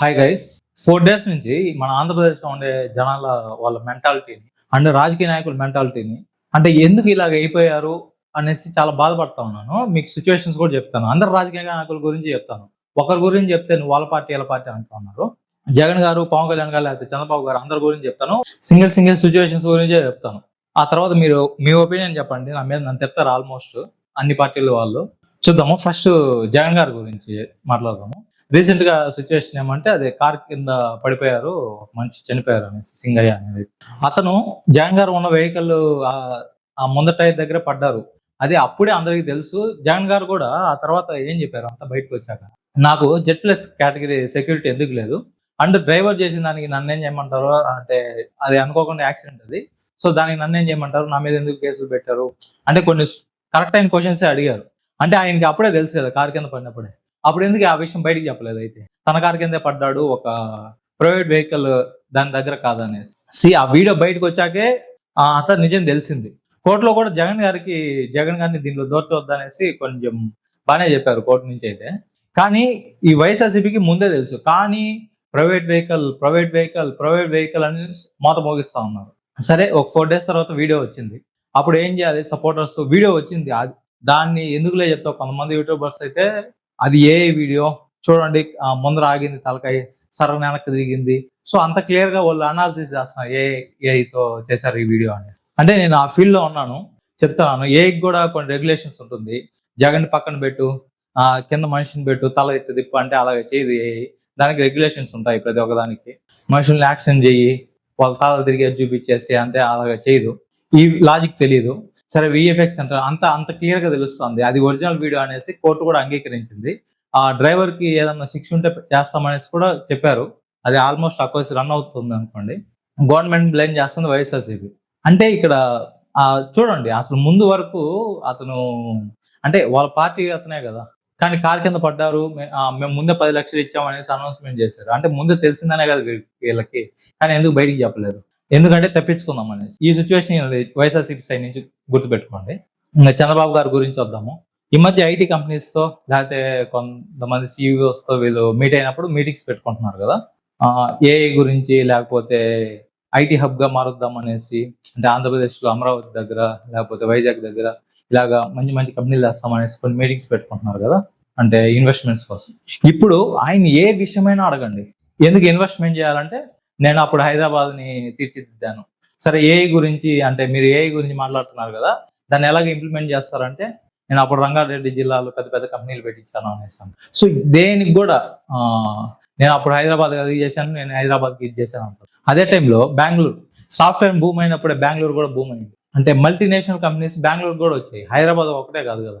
Hi guys four days నుంచి మన ఆంధ్రప్రదేశ్లో ఉండే జనాల వాళ్ళ మెంటాలిటీని అండ్ రాజకీయ నాయకుల మెంటాలిటీని అంటే ఎందుకు ఇలాగ అయిపోయారు అనేసి చాలా బాధపడతా ఉన్నాను. మీకు సిచ్యువేషన్స్ కూడా చెప్తాను. అందరు రాజకీయ నాయకుల గురించి చెప్తాను. ఒకరి గురించి చెప్తే నువ్వు వాళ్ళ పార్టీ వాళ్ళ పార్టీ అంటూ ఉన్నారు. జగన్ గారు పవన్ కళ్యాణ్ గారు లేకపోతే చంద్రబాబు గారు అందరి గురించి చెప్తాను. సింగిల్ సింగిల్ సిచ్యువేషన్స్ గురించే చెప్తాను. ఆ తర్వాత మీరు మీ ఒపీనియన్ చెప్పండి. నా మీద నన్ను చెప్తారు ఆల్మోస్ట్ అన్ని పార్టీల వాళ్ళు? చూద్దాము. ఫస్ట్ జగన్ గారి గురించి మాట్లాడదాము. రీసెంట్గా సిచ్యువేషన్ ఏమంటే అదే కార్ కింద పడిపోయారు మంచి చనిపోయారు అనేసి సింగయ్య అనేది అతను జగన్ గారు ఉన్న వెహికల్ ఆ ముందర టైర్ దగ్గర పడ్డారు. అది అప్పుడే అందరికీ తెలుసు. జగన్ గారు కూడా ఆ తర్వాత ఏం చెప్పారు? అంత బయటకు వచ్చాక. నాకు జెడ్ ప్లస్ కేటగిరీ సెక్యూరిటీ ఎందుకు లేదు? అండ్ డ్రైవర్ చేసిన దానికి నన్ను ఏం చేయమంటారు? అంటే అది అనుకోకుండా యాక్సిడెంట్ అది. సో దానికి నన్ను ఏం చేయమంటారు? నా మీద ఎందుకు కేసులు పెట్టారు? అంటే కొన్ని కరెక్ట్ అయిన క్వశ్చన్స్ అడిగారు. అంటే ఆయనకి అప్పుడే తెలుసు కదా కార్ కింద పడినప్పుడే. అప్పుడు ఎందుకు ఆ విషయం బయటికి చెప్పలేదు అయితే? తన కార్ కిందే పడ్డాడు ఒక ప్రైవేట్ వెహికల్ దాని దగ్గర కాదనేసి. సి ఆ వీడియో బయటకు వచ్చాకే అతను నిజం తెలిసింది. కోర్టులో కూడా జగన్ గారికి జగన్ గారిని దీనిలో దోర్చవద్దనేసి కొంచెం బాగానే చెప్పారు కోర్టు నుంచి అయితే. కానీ ఈ వైఎస్ఆర్సీపీకి ముందే తెలుసు. కానీ private vehicle private vehicle private vehicle అని మోత మోగిస్తా ఉన్నారు. సరే ఒక ఫోర్ డేస్ తర్వాత వీడియో వచ్చింది. అప్పుడు ఏం చేయాలి? సపోర్టర్స్ వీడియో వచ్చింది. దాన్ని ఎందుకులే చెప్తావు? కొంతమంది యూట్యూబర్స్ అయితే అది ఏ వీడియో? చూడండి ముందర ఆగింది తలకాయ సరణ వెనక్కి తిరిగింది. సో అంత క్లియర్గా వాళ్ళు అనాలిసిస్ చేస్తున్నారు ఏ ఏఐతో చేశారు ఈ వీడియో అనేసి. అంటే నేను ఆ ఫీల్డ్లో ఉన్నాను చెప్తాను ఏ కూడా కొన్ని రెగ్యులేషన్స్ ఉంటుంది. జగన్ పక్కన పెట్టు ఆ కింద మనిషిని పెట్టు తల ఎత్తు తిప్పు అంటే అలాగే చేయదు ఏఐ దానికి రెగ్యులేషన్స్ ఉంటాయి ప్రతి ఒక్కదానికి. మనుషుల్ని యాక్షన్ చెయ్యి వాళ్ళ తలలు తిరిగి చూపించేసి అంటే అలాగే చేయదు. ఈ లాజిక్ తెలియదు. సరే విఎఫ్ఎక్స్ అంటారు. అంత అంత క్లియర్గా తెలుస్తుంది. అది ఒరిజినల్ వీడియో అనేసి కోర్టు కూడా అంగీకరించింది. ఆ డ్రైవర్కి ఏదన్నా శిక్ష ఉంటే చేస్తామనేసి కూడా చెప్పారు. అది ఆల్మోస్ట్ అక్వస్ రన్ అవుతుంది అనుకోండి. గవర్నమెంట్ బ్లేమ్ చేస్తుంది వైఎస్ఆర్సీపీ అంటే ఇక్కడ చూడండి అసలు ముందు వరకు అతను అంటే వాళ్ళ పార్టీ అతనే కదా. కానీ కార్ కింద పడ్డారు. మేము ముందే పది లక్షలు ఇచ్చామనేసి అనౌన్స్మెంట్ చేశారు. అంటే ముందే తెలిసిందనే కదా వీళ్ళకి. కానీ ఎందుకు బయటికి చెప్పలేదు? ఎందుకంటే తప్పించుకుందాం అనేసి. ఈ సిచ్యువేషన్ వైఎస్ఆర్సీపీ సైడ్ నుంచి గుర్తుపెట్టుకోండి. ఇంకా చంద్రబాబు గారి గురించి వద్దాము. ఈ మధ్య ఐటీ కంపెనీస్తో లేకపోతే కొంతమంది CEOs తో వీళ్ళు మీట్ అయినప్పుడు మీటింగ్స్ పెట్టుకుంటున్నారు కదా. ఏఐ గురించి లేకపోతే ఐటీ హబ్గా మారుద్దాం అనేసి అంటే ఆంధ్రప్రదేశ్లో అమరావతి దగ్గర లేకపోతే వైజాగ్ దగ్గర ఇలాగా మంచి మంచి కంపెనీలు వేస్తాం అనేసి కొన్ని మీటింగ్స్ పెట్టుకుంటున్నారు కదా. అంటే ఇన్వెస్ట్మెంట్స్ కోసం. ఇప్పుడు ఆయన ఏ విషయమైనా అడగండి. ఎందుకు ఇన్వెస్ట్మెంట్ చేయాలంటే నేను అప్పుడు హైదరాబాద్ని తీర్చిదిద్దాను. సరే ఏఐ గురించి అంటే మీరు ఏఐ గురించి మాట్లాడుతున్నారు కదా దాన్ని ఎలాగ ఇంప్లిమెంట్ చేస్తారంటే నేను అప్పుడు రంగారెడ్డి జిల్లాలో పెద్ద పెద్ద కంపెనీలు పెట్టించాను అనేసాను సో దేనికి కూడా నేను అప్పుడు హైదరాబాద్ అది చేశాను నేను హైదరాబాద్కి ఇది చేశాను అంటారు. అదే టైంలో బెంగళూరు సాఫ్ట్వేర్ భూమి అయినప్పుడే బెంగళూరు కూడా భూమి అయింది. అంటే మల్టీనేషనల్ కంపెనీస్ బెంగళూరు కూడా వచ్చాయి. హైదరాబాద్ ఒకటే కాదు కదా.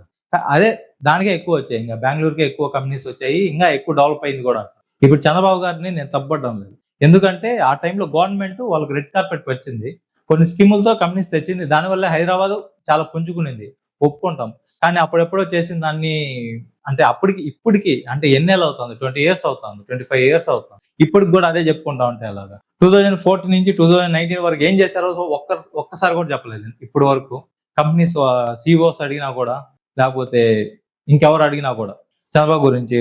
అదే దానికే ఎక్కువ వచ్చాయి. ఇంకా బెంగళూరుకే ఎక్కువ కంపెనీస్ వచ్చాయి. ఇంకా ఎక్కువ డెవలప్ అయింది కూడా. ఇప్పుడు చంద్రబాబు గారిని నేను తప్పడం లేదు. ఎందుకంటే ఆ టైంలో గవర్నమెంట్ వాళ్ళకి రెడ్ కార్పెట్ వచ్చింది. కొన్ని స్కీములతో కంపెనీస్ తెచ్చింది. దానివల్ల హైదరాబాద్ చాలా పుంజుకునింది. ఒప్పుకుంటాం. కానీ అప్పుడెప్పుడో చేసిన దాన్ని అంటే అప్పటికి ఇప్పటికి అంటే ఎన్నేళ్ళు అవుతుంది? ట్వంటీ ఇయర్స్ అవుతుంది. ట్వంటీ ఫైవ్ ఇయర్స్ అవుతుంది. ఇప్పటికి కూడా అదే చెప్పుకుంటా ఉంటాయి అలాగా. టూ థౌజండ్ ఫోర్టీన్ నుంచి టూ థౌజండ్ నైన్టీన్ వరకు ఏం చేశారో ఒక్క ఒక్కసారి కూడా చెప్పలేదు. ఇప్పటి వరకు కంపెనీస్ సిఇఓస్ అడిగినా కూడా లేకపోతే ఇంకెవరు అడిగినా కూడా చంద్రబాబు గురించి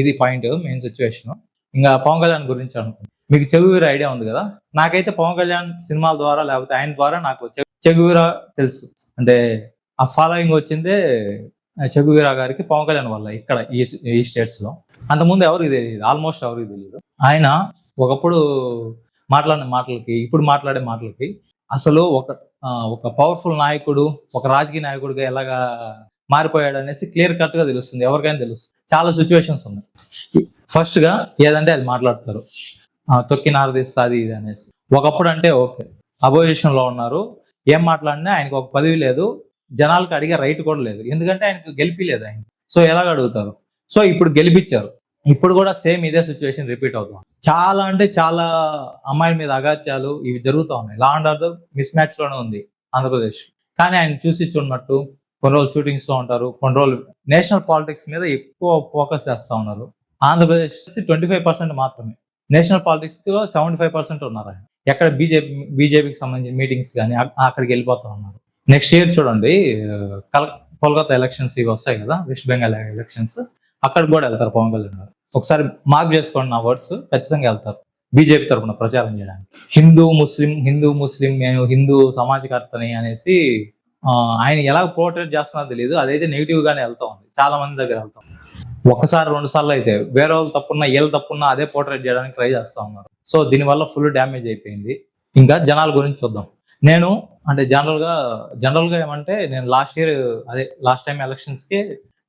ఇది పాయింట్ మెయిన్ సిచ్యువేషన్ ఇంకా పవన్ కళ్యాణ్ గురించి అనుకుంది మీకు చెగువీర ఐడియా ఉంది కదా? నాకైతే పవన్ కళ్యాణ్ సినిమాల ద్వారా లేకపోతే ఆయన ద్వారా నాకు చెగువీర తెలుసు. అంటే ఆ ఫాలోయింగ్ వచ్చిందే చెగువీరా గారికి పవన్ కళ్యాణ్ వల్ల ఇక్కడ ఈ ఈ స్టేట్స్లో అంతకుముందు ఎవరికి తెలియదు ఆల్మోస్ట్ ఎవరికి తెలియదు. ఆయన ఒకప్పుడు మాట్లాడిన మాటలకి ఇప్పుడు మాట్లాడే మాటలకి అసలు ఒక ఒక పవర్ఫుల్ నాయకుడు ఒక రాజకీయ నాయకుడిగా ఎలాగా మారిపోయాడు అనేసి క్లియర్ కట్గా తెలుస్తుంది ఎవరికైనా తెలుస్తుంది. చాలా సిచ్యువేషన్స్ ఉన్నాయి. ఫస్ట్గా ఏదంటే అది మాట్లాడతారు. తొక్కి నారదీస్తా అది ఇది అనేసి. ఒకప్పుడు అంటే ఓకే. అపోజిషన్లో ఉన్నారు. ఏం మాట్లాడినా ఆయనకు ఒక పదవి లేదు. జనాలకు అడిగే రైట్ కూడా లేదు. ఎందుకంటే ఆయనకు గెలిపిలేదు ఆయన. సో ఎలాగ అడుగుతారు? సో ఇప్పుడు గెలిపించారు ఇప్పుడు కూడా సేమ్ ఇదే సిచ్యువేషన్ రిపీట్ అవుతుంది. చాలా అంటే చాలా అమ్మాయిల మీద అగాత్యాలు ఇవి జరుగుతూ ఉన్నాయి. లా అండ్ ఆర్డర్ మిస్ మ్యాచ్లోనే ఉంది ఆంధ్రప్రదేశ్. కానీ ఆయన చూసి చూడనట్టు కొన్ని రోజులు షూటింగ్స్లో ఉంటారు. కొన్ని రోజులు నేషనల్ పాలిటిక్స్ మీద ఎక్కువ ఫోకస్ చేస్తా ఉన్నారు. ఆంధ్రప్రదేశ్ ట్వంటీ ఫైవ్ పర్సెంట్ మాత్రమే. నేషనల్ పాలిటిక్స్లో సెవెంటీ ఫైవ్ పర్సెంట్ ఉన్నారు ఆయన. ఎక్కడ బీజేపీ బీజేపీకి సంబంధించిన మీటింగ్స్ కానీ అక్కడికి వెళ్ళిపోతూ ఉన్నారు. నెక్స్ట్ ఇయర్ చూడండి కల్ కోల్కతా ఎలక్షన్స్ ఇవి వస్తాయి కదా వెస్ట్ బెంగాల్ ఎలక్షన్స్ అక్కడికి కూడా వెళ్తారు పవన్ కళ్యాణ్ గారు. ఒకసారి మార్క్ చేసుకోండి నా వర్డ్స్ ఖచ్చితంగా వెళ్తారు. బీజేపీ తరఫున ప్రచారం చేయడానికి. హిందూ ముస్లిం హిందూ ముస్లిం నేను హిందూ సమాజకర్తని అనేసి ఆయన ఎలా పోర్ట్రేట్ చేస్తున్నారో తెలియదు అదైతే నెగిటివ్ గానే వెళ్తా ఉంది. చాలా మంది దగ్గర వెళ్తా ఉంది. ఒకసారి రెండు సార్లు అయితే వేరే వాళ్ళు తప్పున్నా వీళ్ళు తప్పున్నా అదే పోర్ట్రేట్ చేయడానికి ట్రై చేస్తా ఉన్నారు. సో దీనివల్ల ఫుల్ డ్యామేజ్ అయిపోయింది. ఇంకా జనాల గురించి చూద్దాం. నేను అంటే జనరల్గా జనరల్గా ఏమంటే నేను లాస్ట్ ఇయర్ అదే లాస్ట్ టైం ఎలక్షన్స్కి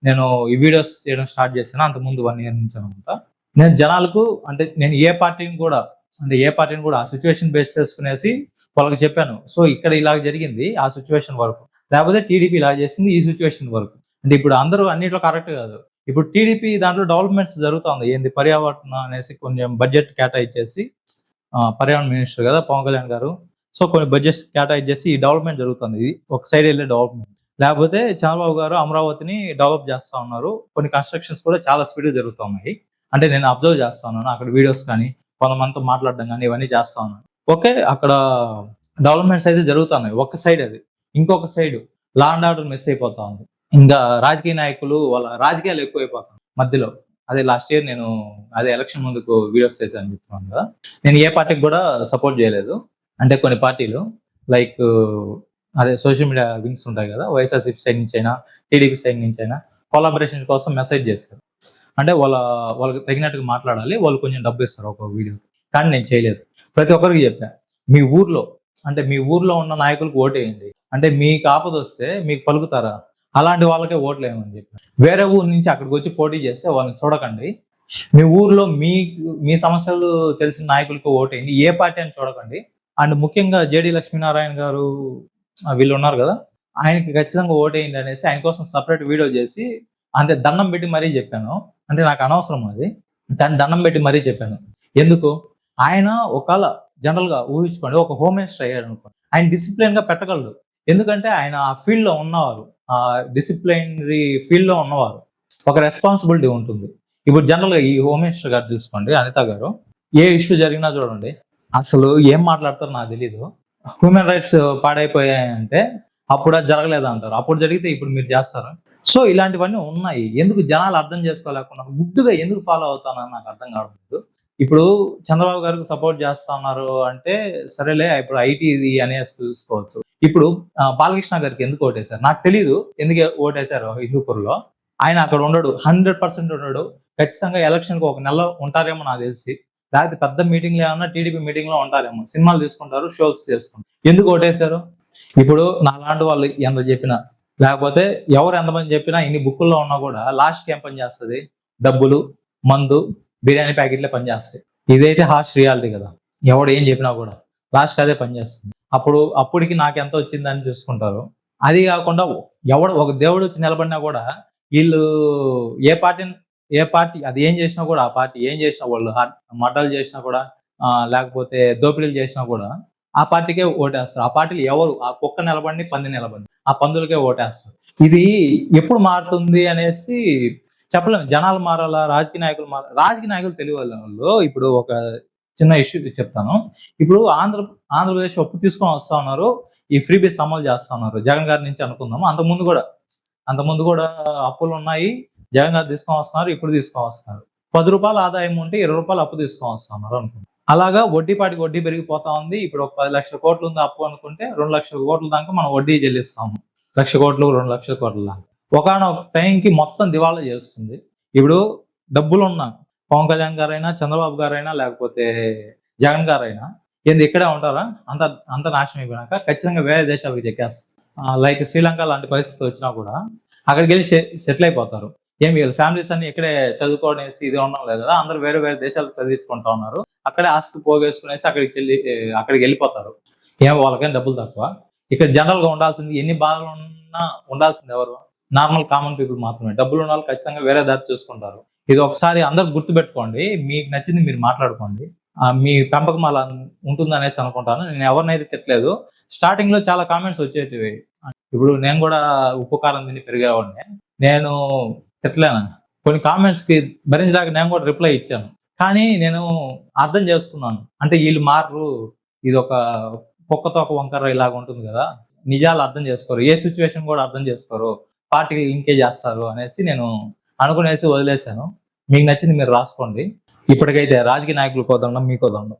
నేను ఈ వీడియోస్ చేయడం స్టార్ట్ చేశాను. అంత ముందు వన్ ఇయర్ నుంచి అనమాట. నేను జనాలకు అంటే నేను ఏ పార్టీని కూడా అంటే ఏ పార్టీని కూడా ఆ సిచ్యువేషన్ బేస్ చేసుకునేసి వాళ్ళకి చెప్పాను. సో ఇక్కడ ఇలా జరిగింది ఆ సిచ్యువేషన్ వరకు. లేకపోతే టీడీపీ ఇలా చేసింది ఈ సిచ్యువేషన్ వరకు. అంటే ఇప్పుడు అందరూ అన్నిట్లో కరెక్ట్ కాదు. ఇప్పుడు టీడీపీ దాంట్లో డెవలప్మెంట్స్ జరుగుతుంది. ఏంది? పర్యావరణ అనేసి కొంచెం బడ్జెట్ కేటాయించేసి పర్యావరణ మినిస్టర్ కదా పవన్ కళ్యాణ్ గారు. సో కొన్ని బడ్జెట్స్ కేటాయించేసి ఈ డెవలప్మెంట్ జరుగుతుంది. ఇది ఒక సైడ్ వెళ్ళే డెవలప్మెంట్ లేకపోతే చంద్రబాబు గారు అమరావతిని డెవలప్ చేస్తా ఉన్నారు. కొన్ని కన్స్ట్రక్షన్స్ కూడా చాలా స్పీడ్ జరుగుతున్నాయి. అంటే నేను అబ్జర్వ్ చేస్తా ఉన్నాను. అక్కడ వీడియోస్ కానీ కొంతమందితో మాట్లాడడం కానీ ఇవన్నీ చేస్తా ఉన్నాను. ఓకే అక్కడ డెవలప్మెంట్స్ అయితే జరుగుతున్నాయి. ఒక సైడ్ అది. ఇంకొక side law and order miss అయిపోతా ఉంది ఇంకా రాజకీయ నాయకులు వాళ్ళ రాజకీయాలు ఎక్కువ మధ్యలో. అదే లాస్ట్ ఇయర్ నేను అదే ఎలక్షన్ ముందుకు వీడియోస్ చేశాను చెప్తున్నాను కదా. నేను ఏ పార్టీకి కూడా సపోర్ట్ చేయలేదు. అంటే కొన్ని పార్టీలు లైక్ అదే సోషల్ మీడియా వింగ్స్ ఉంటాయి కదా. వైఎస్ఆర్సీపీ సైడ్ నుంచి అయినా టీడీపీ సైడ్ నుంచి అయినా కొలాబరేషన్ కోసం మెసేజ్ చేస్తారు అంటే వాళ్ళ వాళ్ళకి తగినట్టుగా మాట్లాడాలి. వాళ్ళు కొంచెం డబ్బు ఇస్తారు ఒక వీడియోకి కానీ నేను చేయలేదు. ప్రతి ఒక్కరికి చెప్పా. మీ ఊర్లో అంటే మీ ఊర్లో ఉన్న నాయకులకు ఓటేయండి అంటే మీకు ఆపద వస్తే మీకు పలుకుతారా? అలాంటి వాళ్ళకే ఓట్లేమని చెప్పి. చెప్పాను వేరే ఊరు నుంచి అక్కడికి వచ్చి పోటీ చేస్తే వాళ్ళని చూడకండి. మీ ఊర్లో మీ మీ సమస్యలు తెలిసిన నాయకులకు ఓటేయండి ఏ పార్టీ అని చూడకండి. అండ్ ముఖ్యంగా జేడి లక్ష్మీనారాయణ గారు వీళ్ళు ఉన్నారు కదా ఆయనకి ఖచ్చితంగా ఓటేయండి అనేసి ఆయన కోసం సపరేట్ వీడియో చేసి అంటే దండం పెట్టి మరీ చెప్పాను. అంటే నాకు అనవసరం అది. దాన్ని దండం పెట్టి మరీ చెప్పాను. ఎందుకు? ఆయన ఒకవేళ జనరల్గా ఊహించుకోండి ఒక హోమ్ మినిస్టర్ అయ్యాడు అనుకోండి. ఆయన డిసిప్లిన్గా పెట్టగలడు. ఎందుకంటే ఆయన ఆ ఫీల్డ్లో ఉన్నవారు ఆ డిసిప్లినరీ ఫీల్డ్లో ఉన్నవారు ఒక రెస్పాన్సిబిలిటీ ఉంటుంది. ఇప్పుడు జనరల్గా ఈ హోమ్ మినిస్టర్ గారు చూసుకోండి అనిత గారు. ఏ ఇష్యూ జరిగినా చూడండి అసలు ఏం మాట్లాడతారో నాకు తెలీదు. హ్యూమన్ రైట్స్ పాడైపోయాయంటే అప్పుడు అది జరగలేదు అంటారు. అప్పుడు జరిగితే ఇప్పుడు మీరు చేస్తారు? సో ఇలాంటివన్నీ ఉన్నాయి. ఎందుకు జనాలు అర్థం చేసుకోలేకుండా గుడ్డుగా ఎందుకు ఫాలో అవుతానని నాకు అర్థం కావట్లేదు. ఇప్పుడు చంద్రబాబు గారికి సపోర్ట్ చేస్తా ఉన్నారు అంటే సరేలే ఇప్పుడు ఐటీ ఇది అనేసి చూసుకోవచ్చు. ఇప్పుడు బాలకృష్ణ గారికి ఎందుకు ఓటేశారు? నాకు తెలియదు ఎందుకు ఓటేశారు హిందూపూర్లో. ఆయన అక్కడ ఉండడు హండ్రెడ్ పర్సెంట్ ఉండడు. ఖచ్చితంగా ఎలక్షన్కి ఒక నెల ఉంటారేమో నాకు తెలిసి. లేకపోతే పెద్ద మీటింగ్లు ఏమన్నా టీడీపీ మీటింగ్లో ఉంటారేమో. సినిమాలు తీసుకుంటారు షోస్ చేసుకుంటారు. ఎందుకు ఓటేశారు? ఇప్పుడు నా లాంటి వాళ్ళు ఎంత చెప్పినా లేకపోతే ఎవరు ఎంతమంది చెప్పినా ఇన్ని బుక్కుల్లో ఉన్నా కూడా లాస్ట్కి ఏం పని చేస్తుంది? డబ్బులు మందు బిర్యానీ ప్యాకెట్లే పనిచేస్తాయి. ఇదైతే హార్ష్ రియాలిటీ కదా. ఎవడు ఏం చెప్పినా కూడా. లాస్ట్ అదే పనిచేస్తుంది. అప్పుడు అప్పటికి నాకు ఎంత వచ్చిందని చూసుకుంటారు. అది కాకుండా ఎవడు ఒక దేవుడు వచ్చి నిలబడినా కూడా వీళ్ళు ఏ పార్టీ ఏ పార్టీ అది ఏం చేసినా కూడా ఆ పార్టీ ఏం చేసినా వాళ్ళు మడ్డలు చేసినా కూడా లేకపోతే దోపిడీలు చేసినా కూడా ఆ పార్టీకే ఓటేస్తారు. ఆ పార్టీలు ఎవరు? ఆ కుక్క నిలబడి పంది నిలబడి ఆ పందులకే ఓటేస్తారు. ఇది ఎప్పుడు మారుతుంది అనేసి చెప్పలేము. జనాలు మారాలా? రాజకీయ నాయకులు మారాలా రాజకీయ నాయకులు తెలియవాళ్ళు. ఇప్పుడు ఒక చిన్న ఇష్యూ చెప్తాను. ఇప్పుడు ఆంధ్ర ఆంధ్రప్రదేశ్ అప్పు తీసుకొని వస్తా ఉన్నారు. ఈ ఫ్రీ బీస్ అమలు చేస్తా ఉన్నారు. జగన్ గారి నుంచి అనుకుందాము. అంత ముందు కూడా అంత ముందు కూడా అప్పులు ఉన్నాయి. జగన్ గారు తీసుకొని వస్తున్నారు. ఇప్పుడు తీసుకొని వస్తున్నారు. పది రూపాయల ఆదాయం ఉంటే ఇరవై రూపాయలు అప్పు తీసుకొని వస్తున్నారు అనుకుంటా అలాగా వడ్డీ పాటికి వడ్డీ పెరిగిపోతా ఉంది. ఇప్పుడు ఒక పది లక్షల కోట్లు ఉంది అప్పు అనుకుంటే రెండు లక్షల కోట్ల దాకా మనం వడ్డీ చెల్లిస్తాము. లక్ష కోట్లు రెండు లక్షల కోట్ల దాకా. ఒకనొక టైంకి మొత్తం దివాళా చేస్తుంది. ఇప్పుడు డబ్బులు ఉన్న పవన్ కళ్యాణ్ గారైనా చంద్రబాబు గారైనా లేకపోతే జగన్ గారైనా ఏంది ఇక్కడే ఉంటారా? అంత అంత నాశనం అయిపోయినాక ఖచ్చితంగా వేరే దేశాలకు చెక్కేస్తారు లైక్ శ్రీలంక లాంటి పరిస్థితి వచ్చినా కూడా అక్కడికి వెళ్ళి సెటిల్ అయిపోతారు. ఏం వీళ్ళ ఫ్యామిలీస్ అన్ని ఇక్కడే చదువుకోనేసి ఇది ఉండడం లేదు కదా అందరూ వేరే వేరే దేశాలకు చదివించుకుంటా ఉన్నారు. అక్కడే ఆస్తి పోగేసుకునేసి అక్కడికి చెల్లి అక్కడికి వెళ్ళిపోతారు. ఏం వాళ్ళకేం డబ్బులు తక్కువ. ఇక్కడ జనరల్గా ఉండాల్సింది ఎన్ని బాధలు ఉన్నా ఉండాల్సింది ఎవరు? నార్మల్ కామన్ పీపుల్ మాత్రమే. డబ్బులు ఉన్న వాళ్ళు ఖచ్చితంగా వేరే దారి చూసుకుంటారు. ఇది ఒకసారి అందరు గుర్తు పెట్టుకోండి మీకు నచ్చింది మీరు మాట్లాడుకోండి. మీ పెంపకం అలా ఉంటుంది అనేసి అనుకుంటాను. నేను ఎవరినైతే తిట్టలేదు. స్టార్టింగ్లో చాలా కామెంట్స్ వచ్చేటివి. ఇప్పుడు నేను కూడా ఉపకారం తిని పెరిగేవాడిని. నేను తిట్టలేను. కొన్ని కామెంట్స్కి భరించడానికి నేను కూడా రిప్లై ఇచ్చాను. కానీ నేను అర్థం చేసుకున్నాను. అంటే వీళ్ళు మారరు. ఇది ఒక కుక్కతో ఒక వంకర ఇలాగ ఉంటుంది కదా. నిజాలు అర్థం చేసుకోరు. ఏ సిచ్యువేషన్ కూడా అర్థం చేసుకోరు. పార్టీకి ఇంకే చేస్తారు అనేసి నేను అనుకునేసి వదిలేశాను. మీకు నచ్చింది మీరు రాసుకోండి. ఇప్పటికైతే రాజకీయ నాయకులు కోదండం మీకు కోదండం.